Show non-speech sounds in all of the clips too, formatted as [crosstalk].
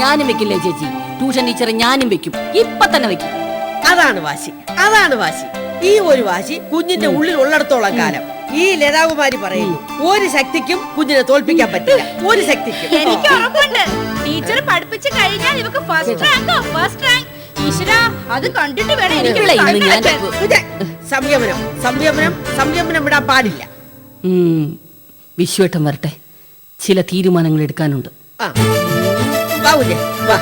ഞാനും വെക്കില്ലേ ചേച്ചി? ട്യൂഷൻ ടീച്ചറെ ഞാനും വെക്കും. ഇപ്പൊ തന്നെ വെക്കും. അതാണ് വാശി അതാണ് വാശി. ഈ ഒരു വാശി കുഞ്ഞിന്റെ ഉള്ളിൽ ഉള്ളിടത്തോളം കാലം. ഈ ലതാകുമാരി പറയുന്നു ഒരു ശക്തിക്കും കുഞ്ഞിനെ തോൽപ്പിക്കാൻ പറ്റില്ല. ഒരു ശക്തിക്കും. എനിക്ക് ഉറപ്പുണ്ട്. ടീച്ചർ പഠിപ്പിച്ചു കഴിഞ്ഞാൽ ഇവക്ക് ഫസ്റ്റ് റാങ്ക് ഫസ്റ്റ് റാങ്ക് ഈശ്വര അത് കണ്ടിട്ട് വേണം എനിക്ക് സംയമനം സംയമനം സംയമനം വിടാൻ പാടില്ല. വിശ്വേട്ടം വരട്ടെ. ചില തീരുമാനങ്ങൾ എടുക്കാനുണ്ട്. ആ. വാ വാ.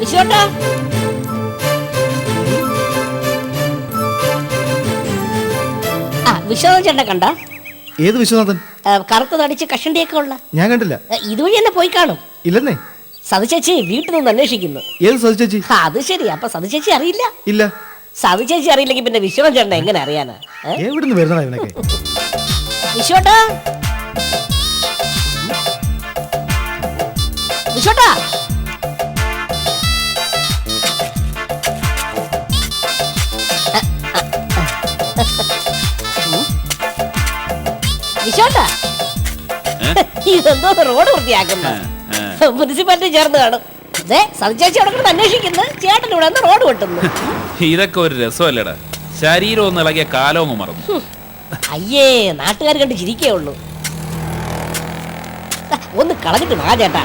വിശ്വേട്ടാ. ആ വിശ്വനാഥൻ ചേട്ടനെ കണ്ട? ഏത് വിശ്വനാഥൻ? കറുത്ത തടിച്ച് കഷണ്ടിയൊക്കെ ഉള്ള. ഞാൻ കണ്ടില്ല. ഇതുവഴി തന്നെ പോയി കാണും. ഇല്ലെന്നേ. സതുചേച്ചി വീട്ടിൽ നിന്ന് അന്വേഷിക്കുന്നു. ഏത് സതുചേച്ചി? അത് ശരി. അപ്പൊ സതുചേച്ചി അറിയില്ല. ഇല്ല. സതുചേച്ചി അറിയില്ലെങ്കിൽ പിന്നെ വിശ്വനാഥൻ ചേട്ടനെ എങ്ങനെ അറിയാനാ? എവിടുന്ന് വരുന്നതാ ഇവനൊക്കെ? വിശ്വട്ടാ. വിശ്വട്ടാ വിശ്വട്ടാ ഇതെന്തോ റോഡ് വൃത്തിയാക്കുന്നു. മുനിസിപ്പാലിറ്റി ചേർന്ന് കാണും. അതെ സതിചേച്ചി അവിടെ കിടന്ന് അന്വേഷിക്കുന്നു. ചേട്ടൻ ഇവിടെ നിന്ന് റോഡ് വെട്ടുന്നു. ഇതൊക്കെ ഒരു രസമല്ലടാ. ശരീരം ഒന്ന് ഇളകിയ കാലവും മറന്നു. അയ്യേ നാട്ടുകാർ കണ്ട് ചിരിക്കേ ഉള്ളൂ. ഒന്ന് കളഞ്ഞിട്ട് വാ ചേട്ടാ.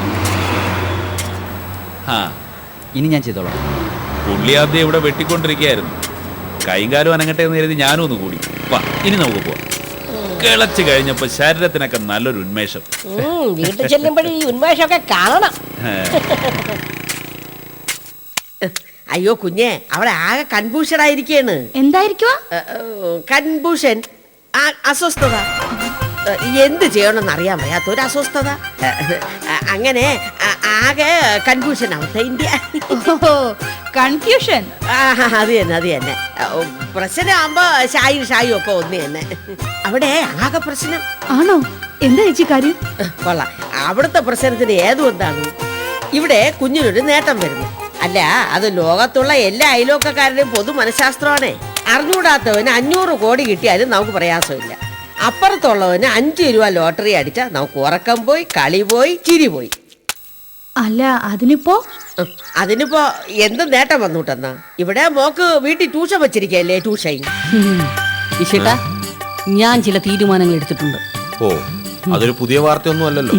ആ ഇനി ഞാൻ ചെയ്തോളാം. പുള്ളി ആദ്യം ഇവിടെ വെട്ടിക്കൊണ്ടിരിക്കുകയായിരുന്നു. കൈകാലും കാലും അനങ്ങട്ടെ എന്ന് കരുതി ഞാനും ഒന്ന് കൂടി. വാ ഇനി നമുക്ക് പോവാം. കിളച്ച് കഴിഞ്ഞപ്പോ ശരീരത്തിനൊക്കെ നല്ലൊരു ഉന്മേഷം. ഉം, വീട്ടിൽ ചെല്ലുമ്പോഴും ഈ ഉന്മേഷമൊക്കെ കാണണം. അയ്യോ കുഞ്ഞെ അവിടെ ആകെ കൺഫ്യൂഷൻ ആയിരിക്കാണ് എന്തായിരിക്കുവാ കൺഫ്യൂഷൻ അസ്വസ്ഥത. ഏ, എന്ത് ചെയ്യണമെന്ന് അറിയാൻ വയ്യാത്ത ഒരു അസ്വസ്ഥത. ഏ, അങ്ങനെ ആ, ആകെ കൺഫ്യൂഷൻ അവസ്ഥ ഇന്ത്യ. കൺഫ്യൂഷൻ അത് തന്നെ അത് തന്നെ. പ്രശ്നമാകുമ്പോ ഷായും ഷായും ഒക്കെ ഒന്ന് തന്നെ. അവിടെ ആകെ പ്രശ്നം. ആണോ? എന്താ ചേച്ചി കാര്യം? കൊള്ളാം. അവിടുത്തെ പ്രശ്നത്തിന് ഏതും എന്താണ് ഇവിടെ കുഞ്ഞിനൊരു നേട്ടം വരുന്നു. അല്ല അത് ലോകത്തുള്ള എല്ലാ അയലോക്കക്കാരുടെയും പൊതു മനഃശാസ്ത്രമാണേ. അറിഞ്ഞൂടാത്തവന് അഞ്ഞൂറ് കോടി കിട്ടിയാലും നമുക്ക് പ്രയാസമില്ല. അപ്പുറത്തുള്ളവന് അഞ്ച് രൂപ ലോട്ടറി അടിച്ചാൽ നമുക്ക് ഉറക്കം പോയി കളി പോയി ചിരി പോയി. അല്ല അതിനിപ്പോ? അതിനിപ്പോ എന്ത് നേട്ടം വന്നുട്ടെന്നാ? ഇവിടെ മോക്ക് വീട്ടിൽ ട്യൂഷൻ വെച്ചിരിക്കല്ലേ ട്യൂഷൻ? ഞാൻ ചില തീരുമാനങ്ങൾ എടുത്തിട്ടുണ്ട്. ഓ അതൊരു പുതിയ വാർത്തയൊന്നും അല്ലല്ലോ.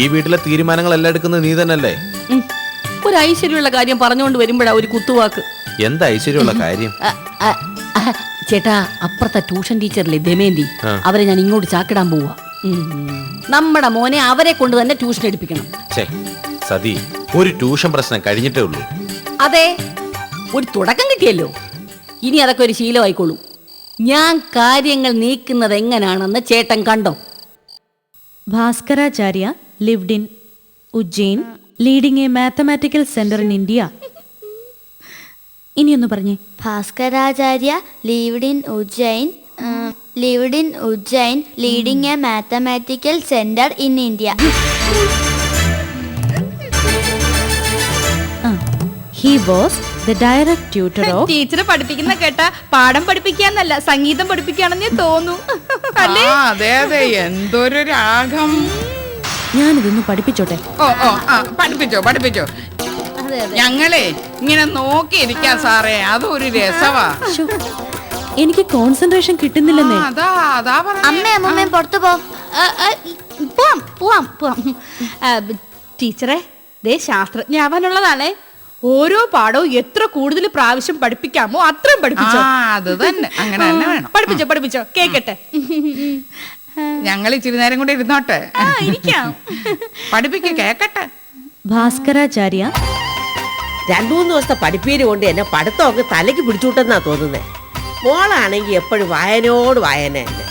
ഈ വീട്ടിലെ തീരുമാനങ്ങൾ എല്ലാം എടുക്കുന്നത് നീ തന്നെയല്ലേ. ഒരു ഐശ്വര്യമുള്ള കാര്യം പറഞ്ഞുകൊണ്ട് വരുമ്പോഴാ ഒരു കുത്തുവാക്ക്. എന്താ ഐശ്വര്യമുള്ള കാര്യം? ചേട്ടാ അപ്പുറത്തെ ട്യൂഷൻ ടീച്ചറിലെ ദമേന്തി? അവരെ ഞാൻ ഇങ്ങോട്ട് ചാക്കിടാൻ പോവാ. നമ്മുടെ മോനെ അവരെ കൊണ്ട് തന്നെ ട്യൂഷൻ എടുപ്പിക്കണം. സതി ഒരു ട്യൂഷൻ പ്രശ്നം കഴിഞ്ഞിട്ടേ ഉള്ളൂ. അതെ ഒരു തുടക്കം കിട്ടിയല്ലോ. ഇനി അതൊക്കെ ഒരു ശീലമായിക്കോളൂ. ഞാൻ കാര്യങ്ങൾ നീക്കുന്നത് എങ്ങനാണെന്ന് ചേട്ടൻ കണ്ടോ? Bhaskaracharya lived in Ujjain leading a mathematical centre in India. ഇനിയൊന്ന് പറഞ്ഞേ. Bhaskaracharya lived in Ujjain, Ujjain lived in leading a mathematical centre in in he was the direct tutor of ടീച്ചറെ പഠിപ്പിക്കുന്ന കേട്ട പാഠം പഠിപ്പിക്കാന്നല്ല സംഗീതം പഠിപ്പിക്കാണെന്നേ തോന്നു. അല്ലേ? ആ അതെ അതെ എന്തൊരു രാഗം. ഞാൻ ഞാനിതൊന്ന് പഠിപ്പിച്ചോട്ടെ? ഓ ഓ ആ പഠിപ്പിച്ചോ പഠിപ്പിച്ചോ. ഞങ്ങളെ ഇങ്ങനെ നോക്കിയിരിക്കാം സാറേ അതൊരു രസവാ. ശ്ശോ, എനിക്ക് കോൺസെൻട്രേഷൻ കിട്ടുന്നില്ലെന്നേ. അതാ അതാ പറഞ്ഞെ. അമ്മേ അമ്മമ്മയും പുറത്തു പോ. ആ, ആ, പോവാം പോവാം പോവാം. ആ, ടീച്ചറെ ദേ ശാസ്ത്രജ്ഞാവാനുള്ളതാണേ ഓരോ പാഠവും എത്ര കൂടുതൽ പ്രാവശ്യം പഠിപ്പിക്കാമോ അത്രയും പഠിപ്പിച്ചോ. അത് തന്നെ. അങ്ങനെ തന്നെ വേണം. പഠിപ്പിച്ചോ പഠിപ്പിച്ചോ. കേക്കട്ടെ. ഞങ്ങൾ ഇച്ചിരി നേരം കൂടെ ഇരുന്നോട്ടെ. ആ ഇരിക്കാം. പഠിപ്പിക്ക കേക്കട്ടെ. ഭാസ്കരാചാര്യ. രണ്ടു മൂന്ന് ദിവസത്തെ പഠിപ്പീര് കൊണ്ട് എന്നെ പഠിത്തമൊക്കെ തലയ്ക്ക് പിടിച്ചുവിട്ടെന്നാ തോന്നുന്നേ. മോളാണെങ്കി എപ്പോഴും വായനയോട് വായന തന്നെ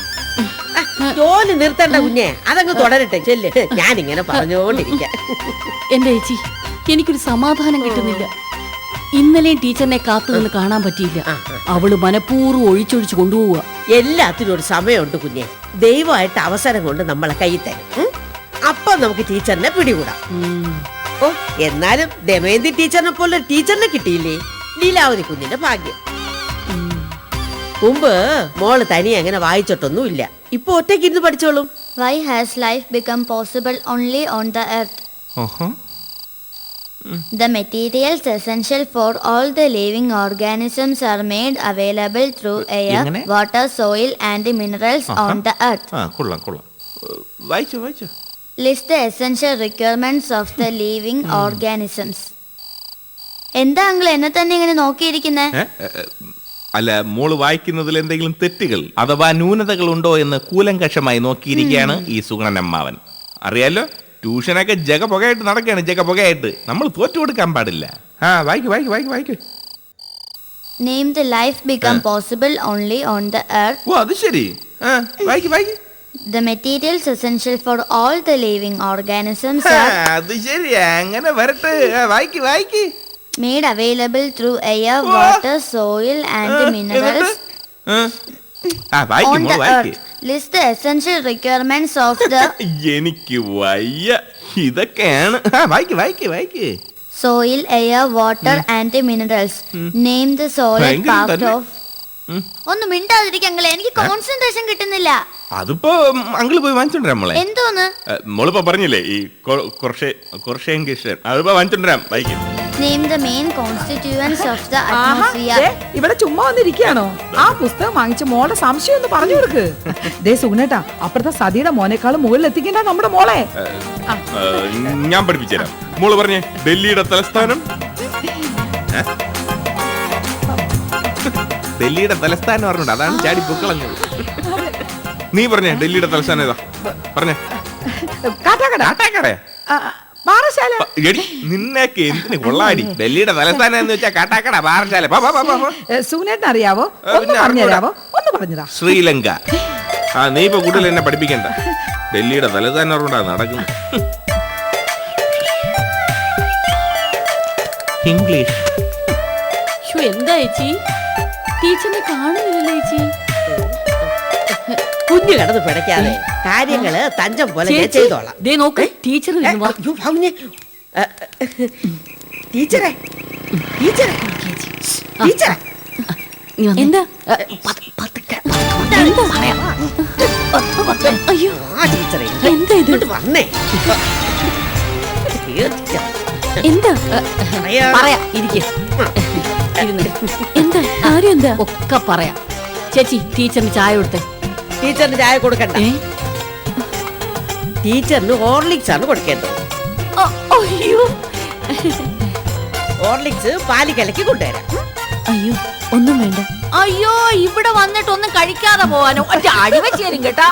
ജോലി നിർത്തണ്ട കുഞ്ഞെ അതങ്ങ് തുടരട്ടെ ചെല്ല്. ഞാനിങ്ങനെ പറഞ്ഞോണ്ടിരിക്കാം എന്റെ ചേച്ചി എനിക്കൊരു സമാധാനം കിട്ടുന്നില്ല. ഇന്നലെ ടീച്ചറിനെ കാത്തു നിന്ന് കാണാൻ പറ്റിയില്ല. അവൾ മനഃപൂർവം ഒഴിച്ചൊഴിച്ച് കൊണ്ടുപോവുക. എല്ലാത്തിനും ഒരു സമയമുണ്ട് കുഞ്ഞെ. ദൈവമായിട്ട് അവസരം കൊണ്ട് നമ്മളെ കൈ തരും? അപ്പൊ നമുക്ക് ടീച്ചറിനെ പിടികൂടാം. ഓ എന്നാലും ദമയന്തി ടീച്ചറിനെ പോലെ ടീച്ചറിനെ കിട്ടിയില്ലേ? ലീലാവതി കുഞ്ഞിന്റെ ഭാഗ്യം. മുമ്പ് മോൾ തനി അങ്ങനെ വായിച്ചിട്ടൊന്നും ഇല്ല ഇപ്പൊ ഒറ്റയ്ക്ക് ഇരുന്ന് പഠിച്ചോളും. Why has life become possible only on the earth? The materials essential for all the living organisms are made available through air water soil and minerals on the earth list essential requirements of the living organisms എന്താ നിങ്ങൾ എന്നെ തന്നെ ഇങ്ങനെ നോക്കിയിരിക്കുന്നത് അല്ല മോൾ വായിക്കുന്നതിൽ എന്തെങ്കിലും തെറ്റുകൾ അഥവാ ന്യൂനതകൾ ഉണ്ടോ എന്ന് കൂലങ്കക്ഷമായി നോക്കിയിരിക്കുകയാണ് ഈ സുഗണനമ്മാവൻ. അറിയാലോ? ട്യൂഷനൊക്കെ ജഗ പുകയായിട്ട് നടക്കുകയാണ് ജഗ പുകയായിട്ട്. നമ്മൾ തോറ്റു കൊടുക്കാൻ പാടില്ല. ആ വായിക്കു വായിക്കു വായിക്കു വായിക്കു. Name the life become possible only on the earth ഓ അത് ശരി. ആ വായിക്കു വായിക്കു. The materials essential for all the living organisms അത് ശരി. അങ്ങനെ വരട്ടെ. വായിക്ക് വായിക്ക്. made available through air, Wow. water, soil, and ആ, minerals. എന്നിട്ട്? ആ. വായിക്ക് List the essential requirements of the എനിക്ക് വയ്യ. ഇതൊക്കെയാണ്. ആ വായിക്ക് വായിക്ക് വായിക്ക്. soil, air, water, and minerals. Name the solid ഭയങ്കരം part തന്നെ. of. ഒന്ന് മിണ്ടാതിരിക്കങ്ങളെ എനിക്ക് കോൺസെൻട്രേഷൻ കിട്ടുന്നില്ല. അതിപ്പോ അങ്കിൾ പോയി വാങ്ങിച്ചോണ്ടിരാം മോളെ. എന്തോന്ന്? ഏ, മോളിപ്പോ പറഞ്ഞില്ലേ ഈ കുറച്ചെങ്കിഷൻ അതിപ്പോ വാങ്ങിച്ചോണ്ടിരാം വായിക്കും. Name the main constituents of the ഇവിടെ ചുമ്മാ വന്നിരിക്കുകയാണോ? ആ പുസ്തകം വാങ്ങിച്ച് മോളെ സംശയം ഒന്ന് പറഞ്ഞു കൊടുക്ക്. ദേ സുഗുണേട്ടാ അപ്പുറത്തെ സതിയുടെ മോനേക്കാളും മുകളിൽ എത്തിക്കണ്ട നമ്മുടെ മോളെ. ഞാൻ പഠിപ്പിച്ചുതരാം. മോൾ പറഞ്ഞേ ഡൽഹിയുടെ തലസ്ഥാനം? ഡൽഹിയുടെ തലസ്ഥാനം പറഞ്ഞു അതാണ് ചാടി പൊക്കളഞ്ഞത്. നീ പറഞ്ഞേ ഡൽഹിയുടെ തലസ്ഥാനം ഏതാ? പറഞ്ഞേ. കാട്ടാക്കട. കാട്ടാക്കട? പാറശാല. എടി നിന്നൊക്കെ എന്തിന് കൊള്ളാടി? ഡൽഹിയുടെ തലസ്ഥാനം എന്ന് വെച്ചാ കാട്ടാക്കട പാറശാല. അറിയാവോ? ഒന്ന് പറഞ്ഞതാ ശ്രീലങ്ക. ആ നീ ഇപ്പൊ കൂടുതൽ എന്നെ പഠിപ്പിക്കണ്ട. ഡൽഹിയുടെ തലസ്ഥാനം പറഞ്ഞാ നടക്കുന്നത് ഇംഗ്ലീഷ്. എന്താ ചേച്ചി? ടീച്ചറിനെ കാണുന്നില്ലല്ലോ ചേച്ചി. കുഞ്ഞു കിടന്ന് പിടയ്ക്കാതെ കാര്യങ്ങൾ തഞ്ചം പോലെ ഞാൻ ചെയ്തോളാം. ദേ നോക്ക് ടീച്ചർ ഏ, വരുന്നു. ഏ, ടീച്ചറെ. ടീച്ചറെ. ടീച്ചറെ. നീ വന്നേ. എന്താ? ഏ, പത- പതുക്കെ. എന്താ? പറയാ അയ്യോ. ആ ടീച്ചറെ. എന്താ ഇത്? ഇങ്ങോട്ട് വന്നേ. തീർച്ചയായും. എന്താ? പറയാ. പറയാ ഇരിക്കെ. ഇരുന്ന്. എന്താ? കാര്യം എന്താ? ഒക്കെ പറയാം. ചേച്ചി ടീച്ചറിന് ചായ കൊടുത്തേ. ടീച്ചറിന് ചായ കൊടുക്കണ്ട. ടീച്ചറിന് ഹോർലിക്സ് ആണ് കൊടുക്കേണ്ടത്. ഹോർലിക്സ് പാൽ കലക്കി കൊണ്ടുവരാം. അയ്യോ ഒന്നും വേണ്ട. അയ്യോ ഇവിടെ വന്നിട്ട് ഒന്നും കഴിക്കാതെ പോവാനോ. ഒറ്റ അടിവെച്ച് തരും കേട്ടാ.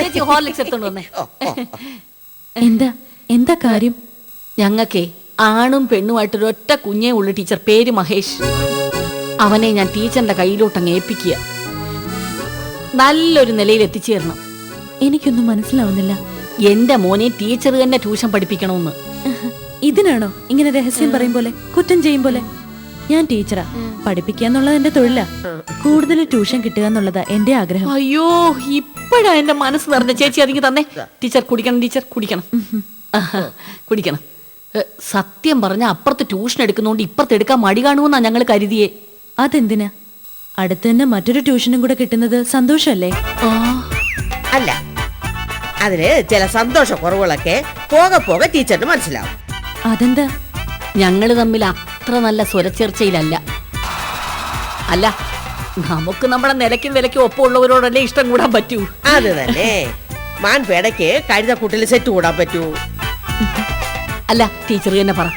ചേച്ചി ഹോർലിക്സ് എടുത്തോണ്ട് വന്നേ. എന്താ എന്താ കാര്യം? ഞങ്ങക്കേ ആണും പെണ്ണുമായിട്ടൊരു ഒറ്റ കുഞ്ഞേ ഉള്ളു ടീച്ചർ. പേര് മഹേഷ്. അവനെ ഞാൻ ടീച്ചറിന്റെ കയ്യിലോട്ടങ്ങ് ഏൽപ്പിക്കുക. നല്ലൊരു നിലയിൽ എത്തിച്ചേരണം എനിക്കൊന്നും മനസ്സിലാവുന്നില്ല. എന്റെ മോനെ ടീച്ചർ തന്നെ ട്യൂഷൻ പഠിപ്പിക്കണമെന്ന്. ഇതിനാണോ ഇങ്ങനെ രഹസ്യം പറയും പോലെ കുറ്റം ചെയ്യും പോലെ? ഞാൻ ടീച്ചറാ പഠിപ്പിക്കുക എന്നുള്ളത് എന്റെ തൊഴിലാ. കൂടുതൽ ട്യൂഷൻ കിട്ടുക എന്നുള്ളതാ എന്റെ ആഗ്രഹം. അയ്യോ ഇപ്പഴാ എന്റെ മനസ്സ് നിറഞ്ഞ. ചേച്ചി അതിങ്ങി തന്നെ. ടീച്ചർ കുടിക്കണം ടീച്ചർ കുടിക്കണം. ആഹാ, കുടിക്കണം. ഏ, സത്യം പറഞ്ഞ അപ്പുറത്ത് ട്യൂഷൻ എടുക്കുന്നോണ്ട് ഇപ്പുറത്ത് എടുക്കാൻ മടി കാണുമെന്നാ ഞങ്ങൾ കരുതിയേ. അതെന്തിനാ? അടുത്ത് തന്നെ മറ്റൊരു ട്യൂഷനും കൂടെ കിട്ടുന്നത് സന്തോഷല്ലേ? ആ. അല്ല അതിൽ ചില സന്തോഷ കുറവുകളൊക്കെ പോകെ പോകെ ടീച്ചറിന് മനസ്സിലാവും. അതെന്താ? ഞങ്ങൾ തമ്മിൽ അത്ര നല്ല സ്വരച്ചേർച്ചയിലല്ല. അല്ല നമുക്ക് നമ്മുടെ നിലയ്ക്കും വിലയ്ക്കും ഒപ്പമുള്ളവരോടല്ലേ ഇഷ്ടം കൂടാൻ പറ്റൂ. അത് തന്നെ. മാൻ മാൻപേടയ്ക്ക് കഴുതക്കൂട്ടിൽ സെറ്റ് കൂടാൻ പറ്റൂ. അല്ല ടീച്ചർ തന്നെ പറ.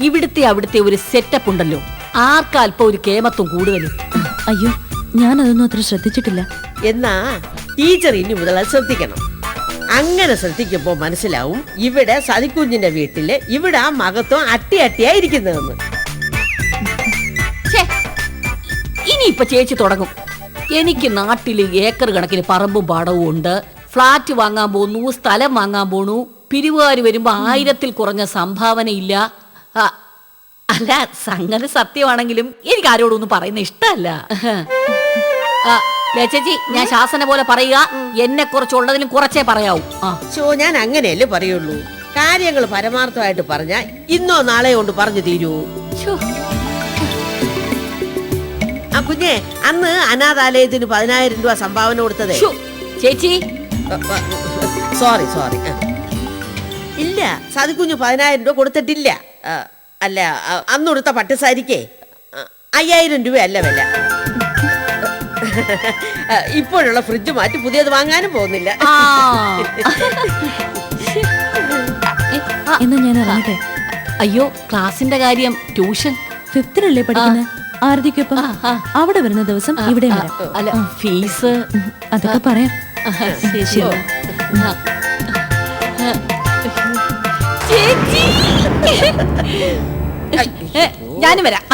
ഇവിടുത്തെ അവിടുത്തെ ഒരു സെറ്റപ്പ് ഉണ്ടല്ലോ. ആർക്കാൽപ്പം ഒരു കേമത്വം കൂടുതലും? അയ്യോ ഞാൻ അതൊന്നും അത്ര ശ്രദ്ധിച്ചിട്ടില്ല. എന്നാ ടീച്ചർ ഇനി മുതൽ അത് ശ്രദ്ധിക്കണം. അങ്ങനെ ശ്രദ്ധിക്കുമ്പോ മനസ്സിലാവും ഇവിടെ സതിക്കുഞ്ഞിന്റെ വീട്ടിൽ ഇവിടെ ആ മകത്വം അട്ടി അട്ടിയായിരിക്കുന്നതെന്ന് ഇനി ഇനിയിപ്പൊ ചേച്ചി തുടങ്ങും. എനിക്ക് നാട്ടിൽ ഏക്കർ കണക്കിന് പറമ്പും പാടവും ഉണ്ട്. ഫ്ലാറ്റ് വാങ്ങാൻ പോന്നു സ്ഥലം വാങ്ങാൻ പോണു പിരിവുകാർ വരുമ്പോ ആയിരത്തിൽ കുറഞ്ഞ സംഭാവനയില്ല ആ, അല്ല സംഗതി സത്യമാണെങ്കിലും എനിക്ക് ആരോടൊന്നും പറയുന്ന ഇഷ്ടമല്ല. ചേച്ചി ഞാൻ ശാസന പോലെ പറയുക എന്നെ കുറച്ചുള്ളതിലും കുറച്ചേ പറയാവൂ. ചോ ഞാൻ അങ്ങനെയല്ലേ പറയുള്ളൂ. കാര്യങ്ങൾ പരമാർത്ഥമായിട്ട് പറഞ്ഞ ഇന്നോ നാളെയോ കൊണ്ട് പറഞ്ഞു തീരൂ. ആ കുഞ്ഞെ അന്ന് അനാഥാലയത്തിന് പതിനായിരം രൂപ സംഭാവന കൊടുത്തതേ. ചേച്ചി. സോറി സോറി ഇല്ല സാദിക്കുഞ്ഞു പതിനായിരം രൂപ കൊടുത്തിട്ടില്ല. അല്ല അന്നുടുത്ത അന്ന് കൊടുത്ത പട്ടുസാരിക്കേ അയ്യായിരം രൂപ അല്ല വില ഇപ്പോഴുള്ള ഫ്രിഡ്ജ് മാറ്റി പുതിയത് വാങ്ങാനും പോകുന്നില്ല. [laughs] എന്നാ ഞാൻ ഇറങ്ങട്ടെ. അയ്യോ ക്ലാസിന്റെ കാര്യം ട്യൂഷൻ. ഫിഫ്തിനല്ലേ പഠിക്കുന്നത് ആരതിക്കൊപ്പം. അവിടെ വരുന്ന ദിവസം ഇവിടെ അല്ല ഫീസ്. അതൊക്കെ പറയാം. ശരി. [laughs] ഞാനും വരാം.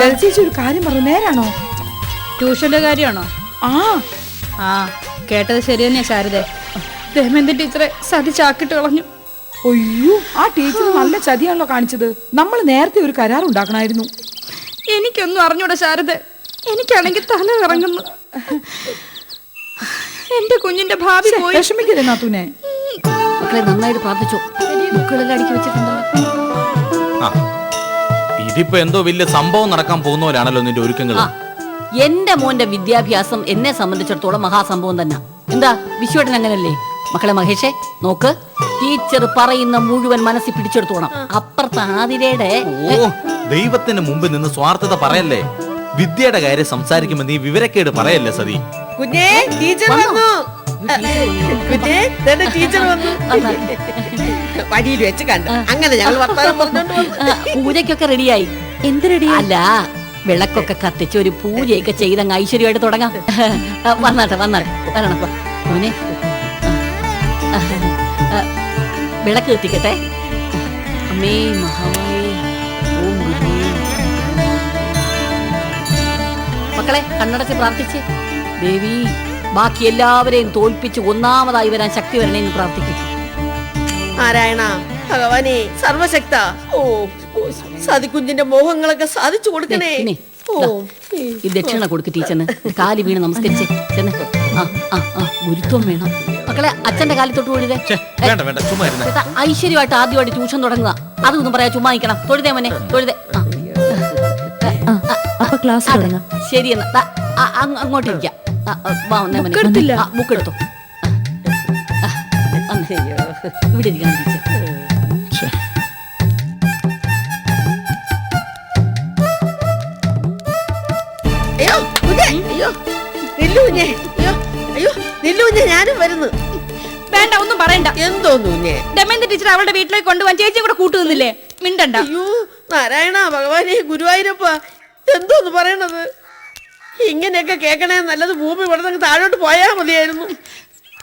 ചേച്ചി ഒരു കാര്യം പറഞ്ഞു. നേരാണോ? ട്യൂഷന്റെ കാര്യമാണോ? ആ. ആ കേട്ടത് ശരി തന്നെയാ ശാരദേ. ദേമേന്ദ്ര ടീച്ചറെ സതി ചാക്കിട്ട് കളഞ്ഞു? അയ്യോ ആ ടീച്ചർ നല്ല ചതിയാണല്ലോ കാണിച്ചത്. നമ്മൾ നേരത്തെ ഒരു കരാർ ഉണ്ടാക്കണമായിരുന്നു എനിക്കൊന്നും അറിഞ്ഞൂടെ ശാരദ. എനിക്കാണെങ്കിൽ തല ഇറങ്ങുന്നു എന്റെ കുഞ്ഞിന്റെ ഭാവി പോയി. വിഷമിക്കരുത് നാത്തൂനെ. മക്കളെ നന്നായിട്ട് പ്രാർത്ഥിച്ചു. ബുക്കുകളെല്ലാം അടുക്കി വെച്ചിട്ടുണ്ടോ? ആ. ഇതിപ്പോ എന്തോ വലിയ സംഭവം നടക്കാൻ പോകുന്നവരാണല്ലോ നിന്റെ ഒരുക്കങ്ങൾ എന്റെ മോന്റെ വിദ്യാഭ്യാസം എന്നെ സംബന്ധിച്ചിടത്തോളം മഹാസംഭവം തന്നെ. എന്താ വിശ്വടൻ അങ്ങനല്ലേ? മക്കളെ മഹേഷേ നോക്ക് ടീച്ചർ പറയുന്ന മുഴുവൻ മനസ്സിൽ പിടിച്ചെടുത്തോണം. അപ്പുറത്തെ ആതിരയുടെ ഓ ദൈവത്തിന് മുമ്പ് നിന്ന് സ്വാർത്ഥത പറയല്ലേ? വിദ്യയുടെ കാര്യം സംസാരിക്കുമ്പോ നീ വിവരക്കേട് പറയല്ലേ സതി? കുഞ്ഞേ ടീച്ചർ വന്നു. ടീച്ചർ വന്നു? വഴിയിൽ വെച്ച് കണ്ട്. അങ്ങനെ ഞങ്ങൾ വർത്താനം പറഞ്ഞോണ്ട് പൂജയ്ക്കൊക്കെ റെഡിയായി എന്ത് റെഡി അല്ല വിളക്കൊക്കെ കത്തിച്ച് ഒരു പൂജയൊക്കെ ചെയ്ത ഐശ്വര്യമായിട്ട് തുടങ്ങാം. വന്നാട്ടെ വന്നാട്ടെ. വരണം. മോനെ. വിളക്ക് കത്തിക്കട്ടെ. അമ്മേ മഹാമായേ ഓം മക്കളെ കണ്ണടച്ച് പ്രാർത്ഥിച്ച്. ദേവി ബാക്കി എല്ലാവരെയും തോൽപ്പിച്ച് ഒന്നാമതായി വരാൻ ശക്തി വരണേന്ന് പ്രാർത്ഥിക്കും നാരായണ ഭഗവാനെ സർവശക്ത. ഓ സതികുഞ്ഞിന്റെ മോഹങ്ങളൊക്കെ സാധിച്ചു കൊടുക്കണേ. ഓ ഈ ദക്ഷിണ കൊടുക്ക് ടീച്ചറിന്. കാലി വീണ് നമസ്കരിച്ചേ. ചെന്ന്. ആ ആ ആ ഗുരുത്വം വേണം. മക്കളെ അച്ഛന്റെ കാലി തൊട്ട് തൊഴുതേ. വേണ്ട വേണ്ട ചുമ്മാ ഇരുന്നേ. ചേട്ടാ, ഐശ്വര്യമായിട്ട് ആദ്യമായിട്ട് ട്യൂഷൻ തുടങ്ങുക. അതൊന്നും പറയാ ചുമ്മാ നിൽക്കണം തൊഴുതേ മോനെ തൊഴുതേ. ക്ലാസ് ശരി എന്നാ. അങ്ങോട്ടിരിക്കാം ബുക്ക് എടുത്തോ. വന്നേ. ഇവിടെ ഇരിക്കണം ടീച്ചർ. ഛെ. അയ്യോ കുഞ്ഞേ അയ്യോ. നില്ലു കുഞ്ഞേ അയ്യോ അയ്യോ നില്ലു കുഞ്ഞേ ഞാനും വരുന്നു. വേണ്ട ഒന്നും പറയണ്ട. എന്തോന്നു കുഞ്ഞേ? ദേമേന്ദ്ര ടീച്ചർ അവളുടെ വീട്ടിലേക്ക് കൊണ്ടുപോകാൻ ചേച്ചിയും കൂടെ കൂട്ടു നിന്നില്ലേ? മിണ്ടണ്ട. അയ്യോ നാരായണ ഭഗവാനെ ഗുരുവായൂരപ്പ എന്തോന്ന് പറയണത്? ഇങ്ങനെയൊക്കെ കേക്കണേ നല്ലത് ഭൂമി ഇവിടെ താഴോട്ട് പോയാ മതിയായിരുന്നു.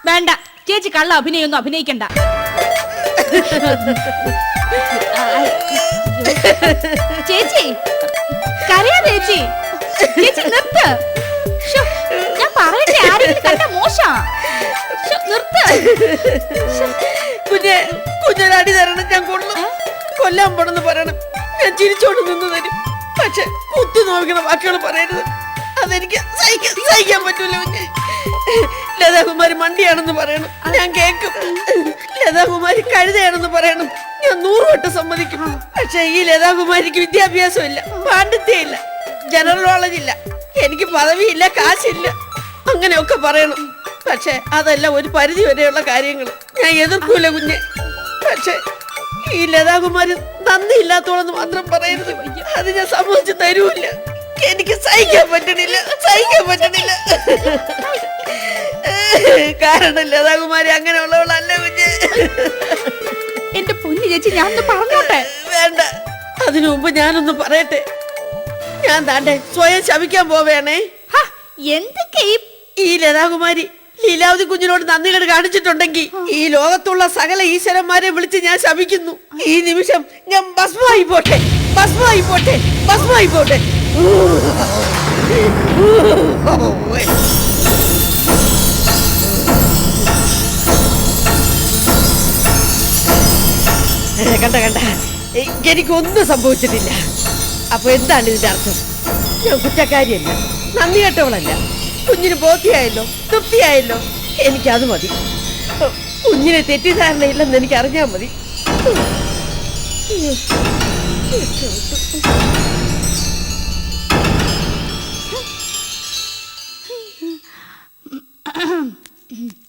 വേണ്ട ചേച്ചി കള്ള അഭിനയൊന്നും അഭിനയിക്കണ്ട. ചേച്ചി കരയാ ചേച്ചി. ചേച്ചി നിർത്ത്. ഞാൻ പറയട്ടെ ആരെങ്കിലും കണ്ട മോശാ. നിർത്ത്. കുഞ്ഞെ കുഞ്ഞൊരടി തരണം ഞാൻ കൊള്ളു കൊല്ലാൻ പോണെന്ന് പറയണം. ഞാൻ ചിരിച്ചോണ്ട് നിന്ന് തരും. പക്ഷെ കുത്തി നോക്കണ വാക്കുകൾ പറയരുത്. അതെനിക്ക് സഹിക്കാൻ സഹിക്കാൻ പറ്റൂല കുഞ്ഞെ. ലതാകുമാരി മണ്ടിയാണെന്ന് പറയണം. ഞാൻ കേൾക്കും. ലതാകുമാരി കഴുതയാണെന്ന് പറയണം. ഞാൻ നൂറ് വട്ടം സമ്മതിക്കും. പക്ഷെ ഈ ലതാകുമാരിക്ക് വിദ്യാഭ്യാസം വിദ്യാഭ്യാസമില്ല പാണ്ഡിത്യമില്ല ജനറൽ നോളജ് ഇല്ല എനിക്ക് പദവിയില്ല കാശില്ല. അങ്ങനെയൊക്കെ പറയണം. പക്ഷെ അതല്ല ഒരു പരിധി വരെയുള്ള കാര്യങ്ങൾ. ഞാൻ എതിർക്കൂല കുഞ്ഞെ. പക്ഷെ ഈ ലതാകുമാരി നന്ദി ഇല്ലാത്തോളെന്ന് മാത്രം പറയരുത്. അത് ഞാൻ സമ്മതിച്ചു തരൂല്ല. എനിക്ക് സഹിക്കാൻ പറ്റണില്ല. സഹിക്കാൻ പറ്റണില്ല. കാരണം ലതാകുമാരി അങ്ങനെയുള്ളവളല്ല കുഞ്ഞെ എന്റെ പൊന്നു ചേച്ചി ഞാൻ പറഞ്ഞോട്ടെ വേണ്ട അതിനു മുമ്പ് ഞാനൊന്ന് പറയട്ടെ ഞാൻ താണ്ടെ സ്വയം ശമിക്കാൻ പോവേണേ ഹ, എന്തൊക്കെ ഈ ലതാകുമാരി ലീലാവതി കുഞ്ഞിനോട് നന്ദികേട് കാണിച്ചിട്ടുണ്ടെങ്കിൽ ഈ ലോകത്തുള്ള സകല ഈശ്വരന്മാരെ വിളിച്ച് ഞാൻ ശപിക്കുന്നു ഈ നിമിഷം ഞാൻ ഭസ്മായി പോട്ടെ ഭസ്മായി പോട്ടെ ഭസ്മായി പോട്ടെ കണ്ട കണ്ട എനിക്കൊന്നും സംഭവിച്ചിട്ടില്ല അപ്പൊ എന്താണ് ഇതിന്റെ അർത്ഥം ഞാൻ കുറ്റക്കാരിയല്ല നന്ദി കേട്ടവളല്ല കുഞ്ഞിന് ബോധ്യമായല്ലോ തൃപ്തിയായല്ലോ എനിക്കത് മതി കുഞ്ഞിനെ തെറ്റിദ്ധാരണയില്ലെന്ന് എനിക്ക് അറിഞ്ഞാൽ മതി Mm-hmm.